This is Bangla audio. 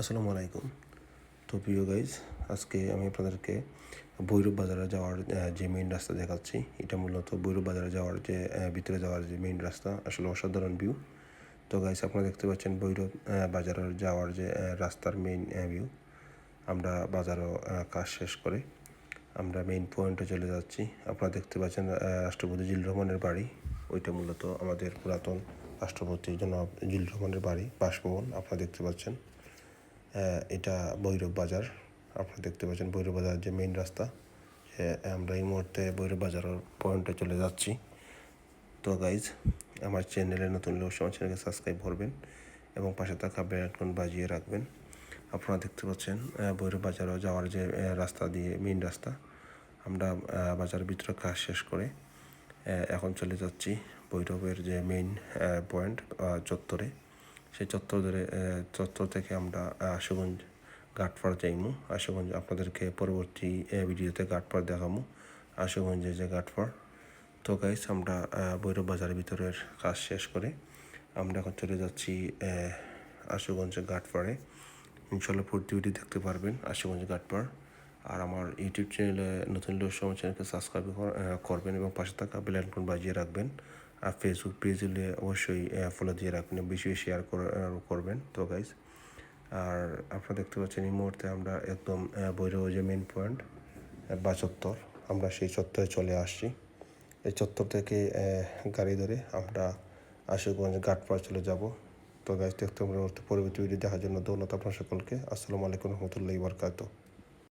আসসালামু আলাইকুম। তো প্রিয় গাইজ আজকে আমি আপনাদেরকে ভৈরব বাজারে যাওয়ার যে মেইন রাস্তা দেখাচ্ছি এটা মূলত ভৈরব বাজারে যাওয়ার যে ভিতরে যাওয়ার যে মেইন রাস্তা আসলে অসাধারণ ভিউ তো গাইজ আপনারা দেখতে পাচ্ছেন ভৈরব আহ, বাজারের যাওয়ার যে রাস্তার মেইন ভিউ আমরা বাজারও কাজ শেষ করে আমরা মেইন পয়েন্টে চলে যাচ্ছি। আপনারা দেখতে পাচ্ছেন রাষ্ট্রপতি জিল রহমানের বাড়ি। ওইটা মূলত আমাদের পুরাতন রাষ্ট্রপতি জনাব জিল রহমানের বাড়ি বাসভবন আপনারা দেখতে পাচ্ছেন। এটা ভৈরব বাজার। আপনারা দেখতে পাচ্ছেন ভৈরব বাজার যে মেইন রাস্তা আমরা এই মুহূর্তে ভৈরব বাজারের পয়েন্টে চলে যাচ্ছি। তো গাইজ আমার চ্যানেলে নতুন লোক, আমার চ্যানেলকে সাবস্ক্রাইব করবেন এবং পাশে থাকা বেল বাজিয়ে রাখবেন। আপনারা দেখতে পাচ্ছেন ভৈরব বাজারও যাওয়ার যে রাস্তা দিয়ে মেইন রাস্তা, আমরা বাজার ভিতরে কাজ শেষ করে এখন চলে যাচ্ছি ভৈরবের যে মেইন পয়েন্ট চত্বরে। সেই চত্বর ধরে চত্বর থেকে আমরা আশুগঞ্জ ঘাটপাড় যাইমু। আশুগঞ্জ আপনাদেরকে পরবর্তী ভিডিওতে ঘাটপাড় দেখামু। আশুগঞ্জের যে ঘাটপাড়। তো গাইস আমরা ভৈরব বাজারের ভিতরের কাজ শেষ করে আমরা এখন চলে যাচ্ছি আশুগঞ্জের ঘাটপাড়ে ইনশাল্লাহ প্রতি ভিডিও দেখতে পারবেন আশুগঞ্জ ঘাটপাড়। আর আমার ইউটিউব চ্যানেলে নতুন লোক আমার চ্যানেলকে সাবস্ক্রাইব করবেন এবং পাশে থাকা বেল আইকন বাজিয়ে রাখবেন। ফেসবুক পেজ হলে অবশ্যই ফলো দিয়ে রাখবেন বেশি বেশি শেয়ার করবেন। তো গাইজ আর আপনারা দেখতে পাচ্ছেন এই মুহূর্তে আমরা একদম ভৈরব যে মেন পয়েন্ট বা চত্বর, আমরা সেই চত্বরে চলে আসছি। এই চত্বর থেকে গাড়ি ধরে আমরা আশুগঞ্জ ঘাটপাড় চলে যাব। তো গাছ দেখতে আমরা পরবর্তী ভিডিও দেখার জন্য দৌলত আপনার সকলকে। আসসালামু আলাইকুম রহমতুল্লাহ বরকাত